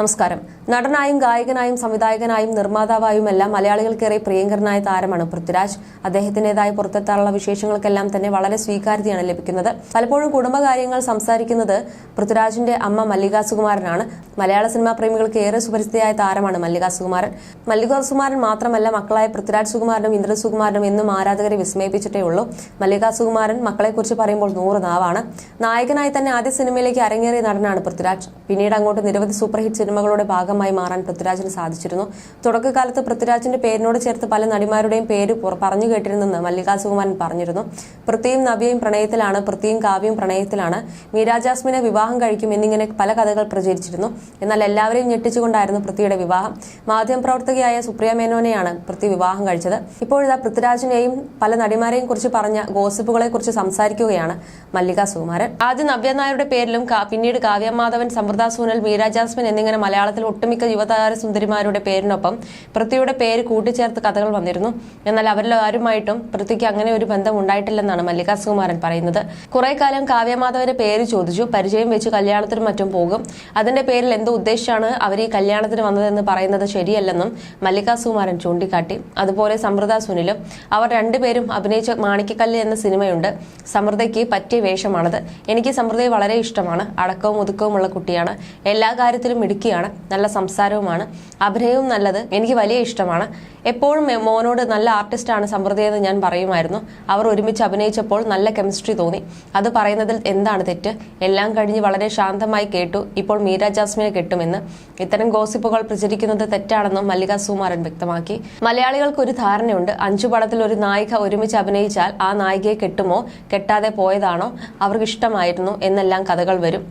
നമസ്കാരം. നടനായും ഗായകനായും സംവിധായകനായും നിർമ്മാതാവായും എല്ലാം മലയാളികൾക്കേറെ പ്രിയങ്കരനായ താരമാണ് പൃഥ്വിരാജ്. അദ്ദേഹത്തിന്റേതായ പുറത്തെത്താറുള്ള വിശേഷങ്ങൾക്കെല്ലാം തന്നെ വളരെ സ്വീകാര്യതയാണ് ലഭിക്കുന്നത്. പലപ്പോഴും കുടുംബകാര്യങ്ങൾ സംസാരിക്കുന്നത് പൃഥ്വിരാജിന്റെ അമ്മ മല്ലിക സുകുമാരനാണ് മലയാള സിനിമാ പ്രേമികൾക്ക് ഏറെ സുപരിചിതയായ താരമാണ് മല്ലിക സുകുമാരൻ മല്ലിക സുകുമാരൻ മാത്രമല്ല മക്കളായ പൃഥ്വിരാജ് സുകുമാരനും ഇന്ദ്ര സുകുമാരനും എന്നും ആരാധകരെ വിസ്മയിപ്പിച്ചിട്ടേ ഉള്ളൂ. മല്ലിക സുകുമാരൻ മക്കളെക്കുറിച്ച് പറയുമ്പോൾ നൂറ് നാവാണ്. നായകനായി തന്നെ ആദ്യ സിനിമയിലേക്ക് അരങ്ങേറിയ നടനാണ് പൃഥ്വിരാജ്. പിന്നീട് അങ്ങോട്ട് നിരവധി സൂപ്പർ ഹിറ്റ് സിനിമകളുടെ ഭാഗമായി മാറാൻ പൃഥ്വിരാജിന് സാധിച്ചിരുന്നു. തുടക്കകാലത്ത് പൃഥ്വിരാജിന്റെ പേരിനോട് ചേർത്ത് പല നടിമാരുടെയും പേര് പറഞ്ഞു കേട്ടിരുന്നെന്ന് മല്ലിക സുകുമാരൻ പറഞ്ഞിരുന്നു. പൃഥ്വിയും നവ്യയും പ്രണയത്തിലാണ് പൃഥ്വിയും കാവ്യയും പ്രണയത്തിലാണ്. മീരാജാസ്മിനെ വിവാഹം കഴിക്കും എന്നിങ്ങനെ പല കഥകൾ പ്രചരിച്ചിരുന്നു. എന്നാൽ എല്ലാവരെയും ഞെട്ടിച്ചുകൊണ്ടായിരുന്നു പൃഥ്വിയുടെ വിവാഹം. മാധ്യമപ്രവർത്തകയായ സുപ്രിയ മേനോനെയാണ് പൃഥ്വി വിവാഹം കഴിച്ചത്. ഇപ്പോഴിതാ പൃഥ്വിരാജിനെയും പല നടിമാരെയും കുറിച്ച് പറഞ്ഞ ഗോസിപ്പുകളെ കുറിച്ച് സംസാരിക്കുകയാണ് മല്ലിക സുകുമാരൻ. ആദ്യം നവ്യ നായരുടെ പേരിലും പിന്നീട് കാവ്യ മാധവൻ സമൃദ്ധ സൂനൽ മീര ജാസ്മിൻ എന്നിങ്ങനെ മലയാളത്തിൽ ഒട്ടുമിക്ക യുവതാര സുന്ദരിമാരുടെ പേരിനൊപ്പം പൃഥ്വിയുടെ പേര് കൂട്ടിച്ചേർത്ത് കഥകൾ വന്നിരുന്നു. എന്നാൽ അവരിൽ ആരുമായിട്ടും പൃഥ്വിക്ക് അങ്ങനെ ഒരു ബന്ധം ഉണ്ടായിട്ടില്ലെന്നാണ് മല്ലിക സുകുമാരൻ പറയുന്നത്. കുറെ കാലം കാവ്യമാധവന്റെ പേര് ചോദിച്ചു. പരിചയം വെച്ച് കല്യാണത്തിനും മറ്റും പോകും. അതിന്റെ പേരിൽ എന്തോ ഉദ്ദേശിച്ചാണ് അവർ ഈ കല്യാണത്തിന് വന്നതെന്ന് പറയുന്നത് ശരിയല്ലെന്നും മല്ലിക സുകുമാരൻ ചൂണ്ടിക്കാട്ടി. അതുപോലെ സമൃദ്ധ സുനിലും അവർ രണ്ടുപേരും അഭിനയിച്ച മാണിക്കക്കല്ല് എന്ന സിനിമയുണ്ട്. സമൃദ്ധയ്ക്ക് പറ്റിയ വേഷമാണത്. എനിക്ക് സമൃദ്ധയെ വളരെ ഇഷ്ടമാണ്. അടക്കവും ഒതുക്കവുമുള്ള കുട്ടിയാണ്. എല്ലാ കാര്യത്തിലും മിടുക്കിയാണ്. നല്ല സംസാരവുമാണ്. അഭിനയവും നല്ലത്. എനിക്ക് വലിയ ഇഷ്ടമാണ്. എപ്പോഴും മോനോട് നല്ല ആർട്ടിസ്റ്റാണ് സമൃദ്ധിയെന്ന് ഞാൻ പറയുമായിരുന്നു. അവർ ഒരുമിച്ച് അഭിനയിച്ചപ്പോൾ നല്ല കെമിസ്ട്രി തോന്നി. അത് പറയുന്നതിൽ എന്താണ് തെറ്റ്? എല്ലാം കഴിഞ്ഞ് വളരെ ശാന്തമായി കേട്ടു. ഇപ്പോൾ മീര ജാസ്മിനെ കിട്ടുമെന്ന്. ഇത്തരം ഗോസിപ്പുകൾ പ്രചരിക്കുന്നത് തെറ്റാണെന്നും മല്ലിക സുമാരൻ വ്യക്തമാക്കി. മലയാളികൾക്ക് ഒരു ധാരണയുണ്ട്. അഞ്ചു പടത്തിൽ ഒരു നായിക ഒരുമിച്ച് അഭിനയിച്ചാൽ ആ നായികയെ കെട്ടുമോ കെട്ടാതെ പോയതാണോ അവർക്ക് ഇഷ്ടമായിരുന്നു എന്നെല്ലാം കഥകൾ വരും.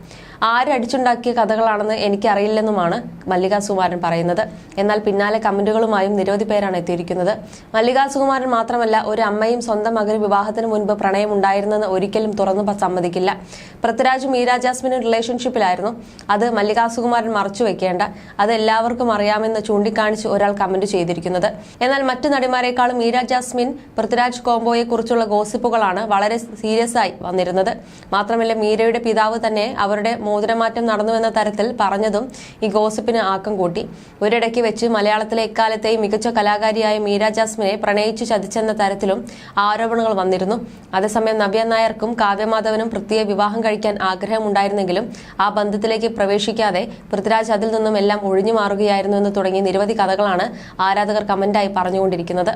ആരടിച്ചുണ്ടാക്കിയ കഥകളാണെന്ന് എനിക്കറിയില്ലെന്നുമാണ് മല്ലിക സുകുമാരൻ പറയുന്നത്. എന്നാൽ പിന്നാലെ കമന്റുകളുമായും നിരവധി പേരാണ് എത്തിയിരിക്കുന്നത്. മല്ലിക സുകുമാരൻ മാത്രമല്ല ഒരു അമ്മയും സ്വന്തം മകന് വിവാഹത്തിന് മുൻപ് പ്രണയം ഉണ്ടായിരുന്നെന്ന് ഒരിക്കലും തുറന്നു സമ്മതിക്കില്ല. പൃഥ്വിരാജും മീര ജാസ്മിനും റിലേഷൻഷിപ്പിലായിരുന്നു. അത് മല്ലിക സുകുമാരൻ മറച്ചു വെക്കേണ്ട. അത് എല്ലാവർക്കും അറിയാമെന്ന് ചൂണ്ടിക്കാണിച്ച് ഒരാൾ കമന്റ് ചെയ്തിരിക്കുന്നത്. എന്നാൽ മറ്റു നടിമാരെക്കാളും മീര ജാസ്മിൻ പൃഥ്വിരാജ് കോംബോയെ കുറിച്ചുള്ള ഗോസിപ്പുകളാണ് വളരെ സീരിയസ് ആയി വന്നിരുന്നത്. മാത്രമല്ല മീരയുടെ പിതാവ് തന്നെ അവരുടെ മോതിരമാറ്റം നടന്നുവെന്ന തരത്തിൽ പറഞ്ഞതും ഈ ഗോസിപ്പിന് ആക്കം കൂട്ടി. ഒരിടയ്ക്ക് വെച്ച് മലയാളത്തിലെ എക്കാലത്തെയും മികച്ച കലാകാരിയായ മീര ജാസ്മിനെ പ്രണയിച്ചു ചതിച്ചെന്ന തരത്തിലും ആരോപണങ്ങൾ വന്നിരുന്നു. അതേസമയം നവ്യ നായർക്കും കാവ്യമാധവനും പൃഥ്വിയെ വിവാഹം കഴിക്കാൻ ആഗ്രഹമുണ്ടായിരുന്നെങ്കിലും ആ ബന്ധത്തിലേക്ക് പ്രവേശിക്കാതെ പൃഥ്വിരാജ് അതിൽ നിന്നും എല്ലാം ഒഴിഞ്ഞു മാറുകയായിരുന്നു എന്ന് തുടങ്ങി നിരവധി കഥകളാണ് ആരാധകർ കമന്റായി പറഞ്ഞുകൊണ്ടിരിക്കുന്നത്.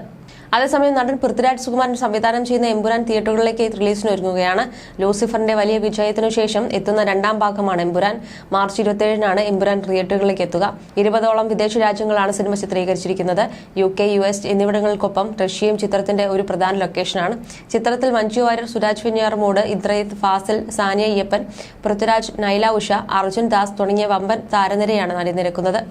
അതേസമയം നടൻ പൃഥ്വിരാജ് സുകുമാരൻ സംവിധാനം ചെയ്യുന്ന എമ്പുരാൻ തിയേറ്ററുകളിലേക്ക് റിലീസിന് ഒരുങ്ങുകയാണ്. ലൂസിഫറിന്റെ വലിയ വിജയത്തിനു ശേഷം എത്തുന്ന രണ്ടാം ഭാഗമാണ് എമ്പുരാൻ. മാർച്ച് ഇരുപത്തിയേഴിനാണ് എമ്പുരാൻ തിയേറ്ററുകളിലേക്ക് എത്തുക. ഇരുപതോളം വിദേശ രാജ്യങ്ങളാണ് സിനിമ ചിത്രീകരിച്ചിരിക്കുന്നത്. യു കെ യു എസ് എന്നിവിടങ്ങൾക്കൊപ്പം റഷ്യയും ചിത്രത്തിന്റെ ഒരു പ്രധാന ലൊക്കേഷനാണ്. ചിത്രത്തിൽ മഞ്ജു വാര്യർ സുരാജ് വെഞ്ഞാറമൂട് ഇദ്രയിത് ഫാസിൽ സാനിയ അയ്യപ്പൻ പൃഥ്വിരാജ് നൈല ഉഷ അർജുൻ ദാസ് തുടങ്ങിയ വമ്പൻ താരനിരയാണ് അണിനിരക്കുന്നത്